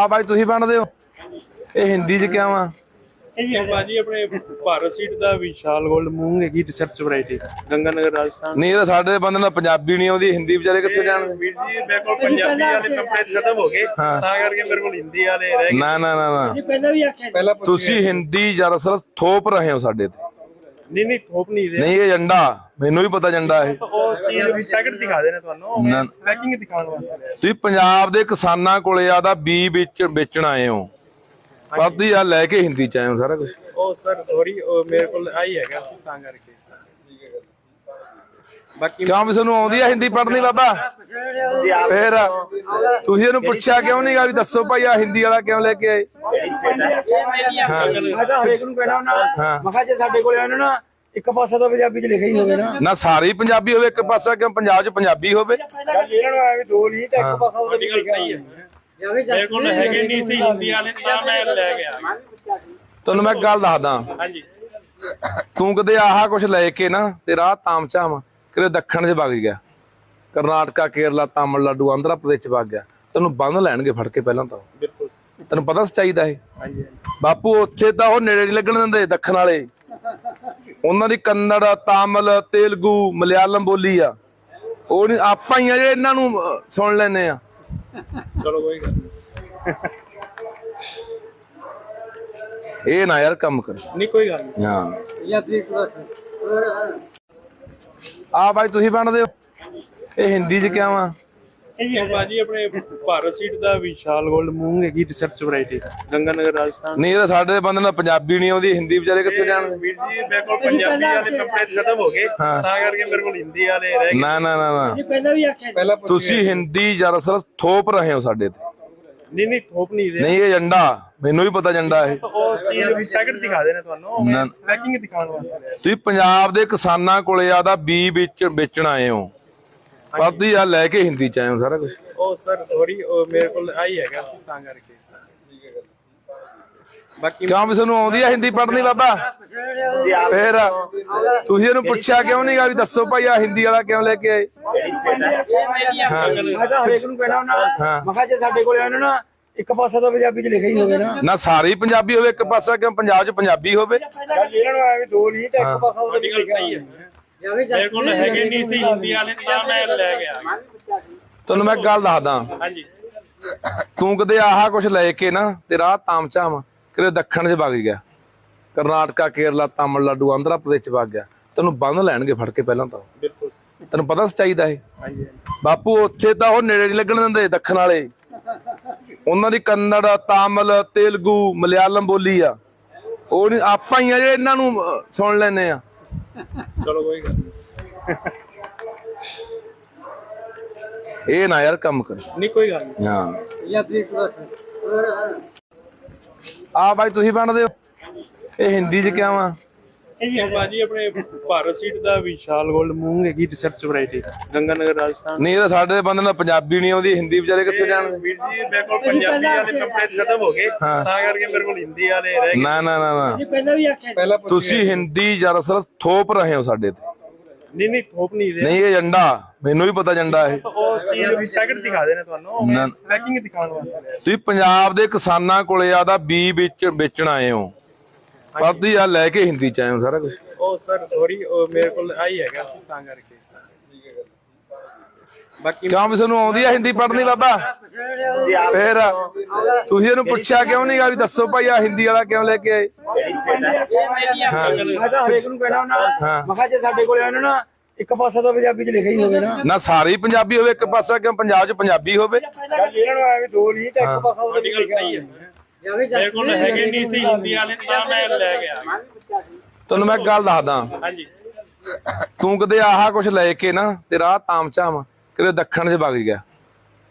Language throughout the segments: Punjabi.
ਆ ਬਾਈ ਤੁਸੀਂ ਬਣਦੇ ਹੋ? ਇਹ ਹਿੰਦੀ ਚ ਕਿਆ ਵਾ ਇਹ ਬਾਜੀ ਆਪਣੇ ਭਾਰਤ ਸੀਟ ਦਾ ਵਿਸ਼ਾਲ ਗੋਲਡ ਮੂੰਗ ਹੈਗੀ ਰਿਸਰਚ ਵੈਰਾਈਟੀ ਗੰਗਾਨਗਰ ਰਾਜਸਥਾਨ। ਨਹੀਂ ਇਹ ਸਾਡੇ ਬੰਦੇ ਨੂੰ ਪੰਜਾਬੀ ਨਹੀਂ ਆਉਂਦੀ ਹਿੰਦੀ ਵਿਚਾਰੇ ਕਿੱਥੇ ਜਾਣਗੇ ਵੀਰ ਜੀ ਮੇਰੇ ਕੋਲ ਪੰਜਾਬੀ ਵਾਲੇ ਕੰਪਲੀਟ ਖਤਮ ਹੋ ਗਏ। ਤਾਂ ਕਰਕੇ ਮੇਰੇ ਕੋਲ ਹਿੰਦੀ ਵਾਲੇ ਰਹਿ ਗਏ। ਨਾ ਨਾ ਨਾ ਨਾ। ਪਹਿਲਾਂ ਵੀ ਆਖਿਆ ਪਹਿਲਾਂ ਤੁਸੀਂ ਹਿੰਦੀ ਦਰਅਸਲ ਥੋਪ ਰਹੇ ਹੋ ਸਾਡੇ ਤੇ। ਨਹੀਂ ਨਹੀਂ ਥੋਪ ਨਹੀਂ ਦੇ ਨਹੀਂ ਇਹ ਏਜੰਡਾ ਮੈਨੂੰ ਵੀ ਪਤਾ ਏਜੰਡਾ ਇਹ। ਉਹ ਚੀਜ਼ ਪੈਕਟ ਦਿਖਾ ਦੇਣੇ ਤੁਹਾਨੂੰ। ਪੈਕਿੰਗ ਦਿਖਾਉਣ ਵਾਸਤੇ ਤੁਸੀਂ ਪੰਜਾਬ ਦੇ ਕਿਸਾਨਾਂ ਕੋਲੇ ਆਦਾ ਬੀ ਵਿੱਚ ਵੇਚਣ ਆਏ ਹੋ। ਪਰਦੀ ਆ ਲੈ ਕੇ ਹਿੰਦੀ ਚ ਆਏ ਹੋ ਸਾਰਾ ਕੁਝ ਉਹ ਸਰ ਸੌਰੀ ਉਹ ਮੇਰੇ ਕੋਲ ਆਈ ਹੈਗਾ ਸੀ ਤਾਂ ਕਰਕੇ। ਬਾਕੀ ਕਿਉਂ ਵੀ ਤੁਹਾਨੂੰ ਆਉਂਦੀ ਆ ਹਿੰਦੀ ਪੜ੍ਹਨੀ ਬਾਬਾ? ਫੇਰ ਤੁਸੀਂ ਇਹਨੂੰ ਪੁੱਛਿਆ ਕਿਉਂ ਨਹੀਂਗਾ ਵੀ ਦੱਸੋ ਭਾਈ ਆ ਹਿੰਦੀ ਵਾਲਾ ਕਿਉਂ ਲੈ ਕੇ ਆਏ? ਮੈਂ ਤਾਂ ਹਰੇਕ ਨੂੰ ਕਹਿਣਾ ਹਾਂ। ਮੈਂ ਕਿਹਾ ਜੇ ਸਾਡੇ ਕੋਲੇ ਆਉਣਾ ਨਾ ਇੱਕ ਪਾਸਾ ਤਾਂ ਪੰਜਾਬੀ ਚ ਲਿਖਿਆ ਹੀ ਹੋਵੇ ਨਾ। ਨਾ ਸਾਰੀ ਪੰਜਾਬੀ ਹੋਵੇ ਇੱਕ ਪਾਸਾ ਕਿਉਂ? ਪੰਜਾਬ ਚ ਪੰਜਾਬੀ ਹੋਵੇ। ਚੱਲ ਇਹਨਾਂ ਨੂੰ ਐਵੇਂ ਦੋ ਨਹੀਂ ਤਾਂ ਇੱਕ ਪਾਸਾ ਤਾਂ ਤੁਹਾਡੀ ਗੱਲ ਸਹੀ ਹੈ ਮੇਰੇ ਕੋਲ ਹੈਗੇ ਨਹੀਂ ਸੀ ਹਿੰਦੀ ਵਾਲੇ ਤਾਂ ਮੈਂ ਲੈ ਗਿਆ। ਤੁਹਾਨੂੰ ਮੈਂ ਇੱਕ ਗੱਲ ਦੱਸਦਾ। ਹਾਂਜੀ। ਤੂੰ ਕਦੇ ਆਹ ਕੁਝ ਲੈ ਕੇ ਨਾ ਤੇ ਰਾਹ ਤਾਮਚਾਮ ਕਿਤੇ ਦੱਖਣ 'ਚ ਵਗ ਗਿਆ। ਕਰਨਾਟਕਾ ਕੇਰਲਾ ਤਾਮਿਲਨਾਡੂ ਆਂਧਰਾ ਪ੍ਰਦੇਸ਼ 'ਚ ਵਗ ਗਿਆ। ਤੈਨੂੰ ਬੰਨ ਲੈਣਗੇ ਫੜ ਕੇ ਪਹਿਲਾਂ ਤਾਂ। ਬਿਲਕੁਲ ਤੈਨੂੰ ਪਤਾ ਸੱਚਾਈ ਦਾ ਇਹ? ਹਾਂਜੀ ਬਾਪੂ ਉੱਥੇ ਤਾਂ ਉਹ ਨੇੜੇ ਨਹੀਂ ਲੱਗਣ ਦਿੰਦੇ ਦੱਖਣ ਵਾਲੇ। ਉਹਨਾਂ ਦੀ ਕੰਨੜ ਤਾਮਿਲ ਤੇਲਗੂ ਮਲਿਆਲਮ ਬੋਲੀ ਆ। ਉਹ ਨਹੀਂ ਆਪਾਂ ਹੀ ਆ ਜੇ ਇਹਨਾਂ ਨੂੰ ਸੁਣ ਲੈਨੇ ਆ। ਚਲੋ ਕੋਈ ਗੱਲ ਇਹ ਨਾ ਯਾਰ ਕੰਮ ਕਰ। ਨਹੀਂ ਕੋਈ ਗੱਲ ਨਹੀਂ ਹਾਂ। ਆ ਬਾਈ ਤੁਸੀਂ ਬਣਦੇ ਹੋ। ਇਹ ਹਿੰਦੀ 'ਚ ਕਿਆ ਵਾ ਇਹ ਬਾਜੀ ਆਪਣੇ ਭਾਰਤ ਸੀਟ ਦਾ ਵਿਸ਼ਾਲ ਗੋਲਡ ਮੂੰਗ ਹੈਗੀ ਰਿਸਰਚ ਵੈਰਾਈਟੀ ਗੰਗਾਨਗਰ ਰਾਜਸਥਾਨ। ਨਹੀਂ ਇਹ ਸਾਡੇ ਬੰਦੇ ਨੂੰ ਪੰਜਾਬੀ ਨਹੀਂ ਆਉਂਦੀ ਹਿੰਦੀ ਵਿਚਾਰੇ ਕਿੱਥੇ ਜਾਣਗੇ? ਵੀਰ ਜੀ ਮੇਰੇ ਕੋਲ ਪੰਜਾਬੀ ਵਾਲੇ ਕੰਪਲੀਟ ਖਤਮ ਹੋ ਗਏ ਹਾਂ। ਤਾਂ ਕਰਕੇ ਮੇਰੇ ਕੋਲ ਹਿੰਦੀ ਵਾਲੇ ਰਹਿ ਗਏ। ਨਾ ਨਾ ਨਾ ਨਾ। ਪਹਿਲਾਂ ਵੀ ਆਖਿਆ ਪਹਿਲਾਂ ਤੁਸੀਂ ਹਿੰਦੀ ਦਰਅਸਲ ਥੋਪ ਰਹੇ ਹੋ ਸਾਡੇ ਤੇ। ਨਹੀਂ ਨਹੀਂ ਥੋਪ ਨਹੀਂ ਦੇ ਨਹੀਂ ਇਹ ਏਜੰਡਾ ਮੈਨੂੰ ਵੀ ਪਤਾ ਏਜੰਡਾ ਇਹ। ਉਹ ਚੀਜ਼ ਪੈਕਟ ਦਿਖਾ ਦੇਣੇ ਤੁਹਾਨੂੰ। ਪੈਕਿੰਗ ਦਿਖਾਉਣ ਵਾਸਤੇ। ਤੁਸੀਂ ਪੰਜਾਬ ਦੇ ਕਿਸਾਨਾਂ ਕੋਲੇ ਆਦਾ ਬੀ ਵਿੱਚ ਵੇਚਣ ਆਏ ਹੋ। ਪਰਦੀ ਆ ਲੈ ਕੇ ਹਿੰਦੀ ਚ ਹੋ ਸਾਰਾ ਕੁਝ ਉਹ ਸਰ ਸੌਰੀ ਉਹ ਮੇਰੇ ਕੋਲ ਆਈ ਹੈਗਾ ਸੀ ਤਾਂ ਕਰਕੇ। ਬਾਕੀ ਕਿਉਂ ਵੀ ਤੁਹਾਨੂੰ ਆਉਂਦੀ ਆ ਹਿੰਦੀ ਪੜ੍ਹਨੀ ਬਾਬਾ? ਫੇਰ ਤੁਸੀਂ ਇਹਨੂੰ ਪੁੱਛਿਆ ਕਿਉਂ ਨਹੀਂਗਾ ਵੀ ਦੱਸੋ ਭਾਈ ਆ ਹਿੰਦੀ ਵਾਲਾ ਕਿਉਂ ਲੈ ਕੇ ਆਏ? ਮੈਂ ਤਾਂ ਹਰੇਕ ਨੂੰ ਕਹਿਣਾ ਹੁੰਦਾ। ਮੈਂ ਕਿਹਾ ਜੇ ਸਾਡੇ ਕੋਲੇ ਆਉਣਾ ਨਾ ਇੱਕ ਪਾਸਾ ਤਾਂ ਪੰਜਾਬੀ ਚ ਲਿਖਿਆ ਹੀ ਹੋਵੇ ਨਾ। ਨਾ ਸਾਰੀ ਪੰਜਾਬੀ ਹੋਵੇ ਇੱਕ ਪਾਸਾ ਕਿਉਂ? ਪੰਜਾਬ ਚ ਪੰਜਾਬੀ ਹੋਵੇ। ਚੱਲ ਇਹਨਾਂ ਨੂੰ ਐਵੇਂ ਦੋ ਨਹੀਂ ਤਾਂ ਇੱਕ ਪਾਸਾ ਤਾਂ ਤੁਹਾਡੀ ਗੱਲ ਸਹੀ ਹੈ। ਮੇਰੇ ਕੋਲ ਹੈਗੇ ਨਹੀਂ ਸੀ ਹਿੰਦੀ ਵਾਲੇ ਤਾਂ ਮੈਂ ਲੈ ਗਿਆ। ਤੁਹਾਨੂੰ ਮੈਂ ਇੱਕ ਗੱਲ ਦੱਸਦਾ। ਹਾਂਜੀ। ਤੂੰ ਕਦੇ ਆਹ ਕੁਝ ਲੈ ਕੇ ਨਾ ਤੇ ਰਾਹ ਤਾਮਚਾਮ ਕਿਤੇ ਦੱਖਣ 'ਚ ਵਗ ਗਿਆ। ਕਰਨਾਟਕਾ ਕੇਰਲਾ ਤਾਮਿਲਨਾਡੂ ਆਂਧਰਾ ਪ੍ਰਦੇਸ਼ 'ਚ ਵਗ ਗਿਆ। ਤੈਨੂੰ ਬੰਨ ਲੈਣਗੇ ਫੜ ਕੇ ਪਹਿਲਾਂ ਤਾਂ। ਬਿਲਕੁਲ। ਤੈਨੂੰ ਪਤਾ ਸੱਚਾਈ ਦਾ ਇਹ? ਹਾਂਜੀ ਬਾਪੂ ਉੱਥੇ ਤਾਂ ਉਹ ਨੇੜੇ ਨਹੀਂ ਲੱਗਣ ਦਿੰਦੇ ਦੱਖਣ ਵਾਲੇ। ਉਹਨਾਂ ਦੀ ਕੰਨੜ ਤਾਮਿਲ ਤੇਲਗੂ ਮਲਿਆਲਮ ਬੋਲੀ ਆ। ਉਹ ਨਹੀਂ ਆਪਾਂ ਹੀ ਆ ਜੇ ਇਹਨਾਂ ਨੂੰ ਸੁਣ ਲੈਨੇ ਆ। ਚਲੋ ਕੋਈ ਗੱਲ ਨਹੀਂ। ਇਹ ਨਾ ਯਾਰ ਕੰਮ ਕਰ। ਨਹੀਂ ਕੋਈ ਗੱਲ ਨਹੀਂ। ਹਾਂ। ਆ ਬਾਈ ਤੁਸੀਂ ਬਣਦੇ ਹੋ। ਇਹ ਹਿੰਦੀ 'ਚ ਕਿਆ ਵਾ? ਇਹ ਬਾਜੀ ਆਪਣੇ ਭਾਰਤ ਸੀਟ ਦਾ ਵਿਸ਼ਾਲ ਗੋਲਡ ਮੂੰਗ ਹੈਗੀ ਰਿਸਰਚ ਵੈਰਾਈਟੀ ਗੰਗਾਨਗਰ ਰਾਜਸਥਾਨ। ਨਹੀਂ ਇਹ ਸਾਡੇ ਬੰਦੇ ਨੂੰ ਪੰਜਾਬੀ ਨਹੀਂ ਆਉਂਦੀ ਹਿੰਦੀ ਵਿਚਾਰੇ ਕਿੱਥੇ ਜਾਣਗੇ? ਵੀਰ ਜੀ ਮੇਰੇ ਕੋਲ ਪੰਜਾਬੀ ਵਾਲੇ ਕੰਪਲੀਟ ਖਤਮ ਹੋ ਗਏ ਹਾਂ। ਤਾਂ ਕਰਕੇ ਮੇਰੇ ਕੋਲ ਹਿੰਦੀ ਵਾਲੇ ਰਹਿ ਗਏ। ਨਾ ਨਾ ਨਾ ਨਾ। ਪਹਿਲਾਂ ਵੀ ਆਖਿਆ ਪਹਿਲਾਂ ਤੁਸੀਂ ਹਿੰਦੀ ਦਰਅਸਲ ਥੋਪ ਰਹੇ ਹੋ ਸਾਡੇ ਤੇ। ਨਹੀਂ ਨਹੀਂ ਥੋਪ ਨਹੀਂ ਦੇ ਨਹੀਂ ਇਹ ਏਜੰਡਾ ਮੈਨੂੰ ਵੀ ਪਤਾ ਏਜੰਡਾ ਇਹ। ਉਹ ਚੀਜ਼ ਪੈਕਟ ਦਿਖਾ ਦੇਣੇ ਤੁਹਾਨੂੰ ਨਾ। ਪੈਕਿੰਗ ਦਿਖਾਉਣ ਵਾਸਤੇ। ਤੁਸੀਂ ਪੰਜਾਬ ਦੇ ਕਿਸਾਨਾਂ ਕੋਲੇ ਆਦਾ ਬੀ ਵਿੱਚ ਵੇਚਣ ਆਏ ਹੋ। ਪਰਦੀ ਆ ਲੈ ਕੇ ਹਿੰਦੀ ਚ ਹੋ ਸਾਰਾ ਕੁਝ ਉਹ ਸਰ ਸੌਰੀ ਉਹ ਮੇਰੇ ਕੋਲ ਆਈ ਹੈਗਾ ਸੀ ਤਾਂ ਕਰਕੇ। ਬਾਕੀ ਕਿਉਂ ਵੀ ਤੁਹਾਨੂੰ ਆਉਂਦੀ ਆ ਹਿੰਦੀ ਪੜ੍ਹਨੀ ਬਾਬਾ? ਫੇਰ ਤੁਸੀਂ ਇਹਨੂੰ ਪੁੱਛਿਆ ਕਿਉਂ ਨਹੀਂਗਾ ਵੀ ਦੱਸੋ ਭਾਈ ਆ ਹਿੰਦੀ ਵਾਲਾ ਕਿਉਂ ਲੈ ਕੇ ਆਏ? ਮੈਂ ਤਾਂ ਹਰੇਕ ਨੂੰ ਕਹਿਣਾ ਹੁੰਦਾ ਹਾਂ। ਮੈਂ ਕਿਹਾ ਜੇ ਸਾਡੇ ਕੋਲੇ ਆਉਣਾ ਨਾ ਇੱਕ ਪਾਸਾ ਤਾਂ ਪੰਜਾਬੀ ਚ ਲਿਖਿਆ ਹੀ ਹੋਵੇ ਨਾ। ਨਾ ਸਾਰੀ ਪੰਜਾਬੀ ਹੋਵੇ ਇੱਕ ਪਾਸਾ ਕਿਉਂ? ਪੰਜਾਬ ਚ ਪੰਜਾਬੀ ਹੋਵੇ। ਇਹਨਾਂ ਨੂੰ ਐਵੇਂ ਦੋ ਨਹੀਂ ਤਾਂ ਇੱਕ ਪਾਸਾ ਤਾਂ ਹੈ। ਮੇਰੇ ਕੋਲ ਹੈਗੇ ਨਹੀਂ ਸੀ ਹਿੰਦੀ ਵਾਲੇ ਤਾਂ ਮੈਂ ਲੈ ਗਿਆ। ਤੁਹਾਨੂੰ ਮੈਂ ਇੱਕ ਗੱਲ ਦੱਸਦਾ। ਹਾਂਜੀ। ਤੂੰ ਕਦੇ ਆਹ ਕੁਝ ਲੈ ਕੇ ਨਾ ਤੇ ਰਾਹ ਤਾਮਚਾਮ ਕਿਤੇ ਦੱਖਣ 'ਚ ਵਗ ਗਿਆ।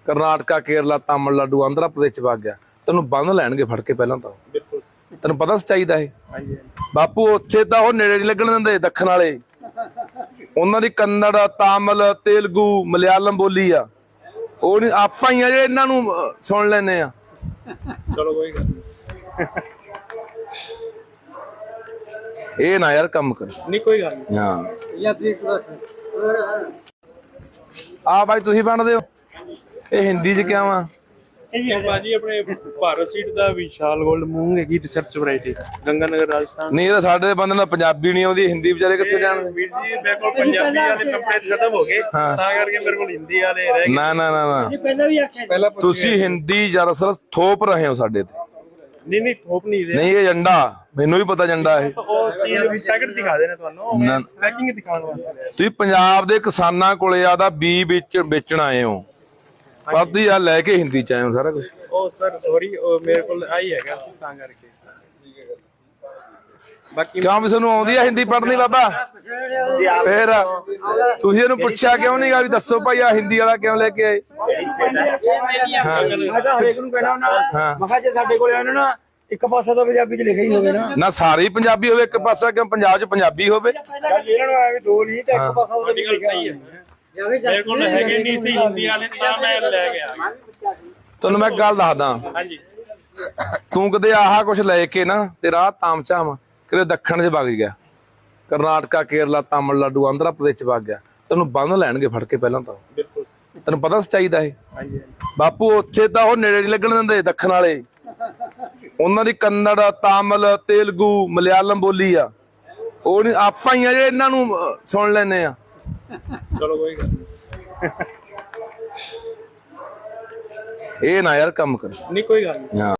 ਕਰਨਾਟਕਾ ਕੇਰਲਾ ਤਾਮਿਲਨਾਡੂ ਆਂਧਰਾ ਪ੍ਰਦੇਸ਼ 'ਚ ਵਗ ਗਿਆ। ਤੈਨੂੰ ਬੰਨ ਲੈਣਗੇ ਫੜ ਕੇ ਪਹਿਲਾਂ ਤਾਂ। ਬਿਲਕੁਲ। ਤੈਨੂੰ ਪਤਾ ਸੱਚਾਈ ਦਾ ਇਹ? ਹਾਂਜੀ ਬਾਪੂ ਉੱਥੇ ਤਾਂ ਉਹ ਨੇੜੇ ਨਹੀਂ ਲੱਗਣ ਦਿੰਦੇ ਦੱਖਣ ਵਾਲੇ। ਉਹਨਾਂ ਦੀ ਕੰਨੜ ਤਾਮਿਲ ਤੇਲਗੂ ਮਲਿਆਲਮ ਬੋਲੀ ਆ। ਉਹ ਨਹੀਂ ਆਪਾਂ ਹੀ ਆ ਜੇ ਇਹਨਾਂ ਨੂੰ ਸੁਣ ਲੈਨੇ ਆ। ਚਲੋ ਕੋਈ ਗੱਲ ਨਹੀਂ ਇਹ ਨਾ ਯਾਰ ਕੰਮ ਕਰ। ਨਹੀਂ ਕੋਈ ਗੱਲ ਨਹੀਂ ਹਾਂ। ਆ ਬਾਈ ਤੁਸੀਂ ਬਣਦੇ ਹੋ? ਇਹ ਹਿੰਦੀ 'ਚ ਕਿਆ ਵਾ? ਇਹ ਭਾਜੀ ਆਪਣੇ ਭਾਰਤ ਸੀਟ ਦਾ ਵਿਸ਼ਾਲ ਗੋਲਡ ਮੂੰਗ ਹੈਗੀ ਰਿਸਰਚ ਵੈਰਾਈਟੀ ਗੰਗਾਨਗਰ ਰਾਜਸਥਾਨ। ਨਹੀਂ ਤਾਂ ਸਾਡੇ ਬੰਦੇ ਨੂੰ ਪੰਜਾਬੀ ਨਹੀਂ ਆਉਂਦੀ ਹਿੰਦੀ ਵਿਚਾਰੇ ਕਿੱਥੇ ਜਾਣਗੇ? ਵੀਰ ਜੀ ਮੇਰੇ ਕੋਲ ਪੰਜਾਬੀ ਵਾਲੇ ਕੱਪੜੇ ਖਤਮ ਹੋ ਗਏ ਤਾਂ ਕਰਕੇ ਮੇਰੇ ਕੋਲ ਹਿੰਦੀ ਵਾਲੇ ਰਹਿ ਗਏ। ਨਾ ਨਾ ਨਾ ਨਾ। ਪਹਿਲਾਂ ਵੀ ਆਖਿਆ ਤੁਸੀਂ ਹਿੰਦੀ ਦਰਅਸਲ ਥੋਪ ਰਹੇ ਹੋ ਸਾਡੇ ਤੇ। ਨਹੀਂ ਨਹੀਂ ਥੋਪ ਨਹੀਂ ਦੇ ਨਹੀਂ ਇਹ ਏਜੰਡਾ ਮੈਨੂੰ ਵੀ ਪਤਾ ਏਜੰਡਾ ਇਹ। ਉਹ ਚੀਜ਼ ਪੈਕਟ ਦਿਖਾ ਦੇਣੇ ਤੁਹਾਨੂੰ ਨਾ। ਪੈਕਿੰਗ ਦਿਖਾਉਣ ਵਾਸਤੇ ਤੁਸੀਂ ਪੰਜਾਬ ਦੇ ਕਿਸਾਨਾਂ ਕੋਲੇ ਆਦਾ ਬੀ ਵਿੱਚ ਵੇਚਣ ਆਏ ਹੋ। ਤੁਸੀਂ ਆ ਲੈ ਕੇ ਹਿੰਦੀ ਚ ਹੋ ਸਾਰਾ ਕੁਝ ਉਹ ਸਰ ਸੌਰੀ ਉਹ ਮੇਰੇ ਕੋਲ ਆਈ ਹੈਗਾ ਸੀ ਤਾਂ ਕਰਕੇ। ਬਾਕੀ ਕਿਉਂ ਵੀ ਤੁਹਾਨੂੰ ਆਉਂਦੀ ਆ ਹਿੰਦੀ ਪੜ੍ਹਨੀ ਬਾਬਾ? ਫੇਰ ਤੁਸੀਂ ਇਹਨੂੰ ਪੁੱਛਿਆ ਕਿਉਂ ਨਹੀਂਗਾ ਵੀ ਦੱਸੋ ਭਾਈ ਆ ਹਿੰਦੀ ਵਾਲਾ ਕਿਉਂ ਲੈ ਕੇ ਆਏ? ਮੈਂ ਤਾਂ ਹਰੇਕ ਨੂੰ ਕਹਿਣਾ ਹੁੰਦਾ ਹਾਂ। ਮੈਂ ਕਿਹਾ ਜੇ ਸਾਡੇ ਕੋਲੇ ਆਉਣ ਨਾ ਇੱਕ ਪਾਸਾ ਤਾਂ ਪੰਜਾਬੀ ਚ ਲਿਖਿਆ ਹੀ ਹੋਵੇ ਨਾ। ਨਾ ਸਾਰੇ ਹੀ ਪੰਜਾਬੀ ਹੋਵੇ ਇੱਕ ਪਾਸਾ ਕਿਉਂ ਪੰਜਾਬ 'ਚ ਪੰਜਾਬੀ ਹੋਵੇ? ਇਹਨਾਂ ਨੂੰ ਐਵੇਂ ਦੋ ਨਹੀਂ ਤਾਂ ਇੱਕ ਪਾਸਾ ਉਹਦੇ ਲਿਖਿਆ ਸਹੀ ਹੈ। ਮੇਰੇ ਕੋਲ ਹੈਗੇ ਨਹੀਂ ਸੀ ਹਿੰਦੀ ਵਾਲੇ ਤਾਂ ਮੈਂ ਲੈ ਗਿਆ। ਤੁਹਾਨੂੰ ਮੈਂ ਇੱਕ ਗੱਲ ਦੱਸਦਾ। ਹਾਂਜੀ। ਤੂੰ ਕਦੇ ਆਹ ਕੁਝ ਲੈ ਕੇ ਨਾ ਤੇ ਰਾਹ ਤਾਮਚਾਮ ਕਿਤੇ ਦੱਖਣ 'ਚ ਵਗ ਗਿਆ। ਕਰਨਾਟਕਾ ਕੇਰਲਾ ਤਾਮਿਲਨਾਡੂ ਆਂਧਰਾ ਪ੍ਰਦੇਸ਼ 'ਚ ਵਗ ਗਿਆ। ਤੈਨੂੰ ਬੰਨ ਲੈਣਗੇ ਫੜ ਕੇ ਪਹਿਲਾਂ ਤਾਂ। ਬਿਲਕੁਲ। ਤੈਨੂੰ ਪਤਾ ਸੱਚਾਈ ਦਾ ਇਹ? ਹਾਂਜੀ ਬਾਪੂ ਉੱਥੇ ਤਾਂ ਉਹ ਨੇੜੇ ਨਹੀਂ ਲੱਗਣ ਦਿੰਦੇ ਦੱਖਣ ਵਾਲੇ। ਉਹਨਾਂ ਦੀ ਕੰਨੜ ਤਾਮਿਲ ਤੇਲਗੂ ਮਲਿਆਲਮ ਬੋਲੀ ਆ। ਉਹ ਨਹੀਂ ਆਪਾਂ ਹੀ ਆ ਜਿਹੜੇ ਇਹਨਾਂ ਨੂੰ ਸੁਣ ਲੈਨੇ ਆ। ਚਲੋ ਕੋਈ ਗੱਲ ਇਹ ਨਾ ਯਾਰ ਕੰਮ ਕਰ। ਨਹੀਂ ਕੋਈ ਗੱਲ ਨਹੀਂ ਹਾਂ।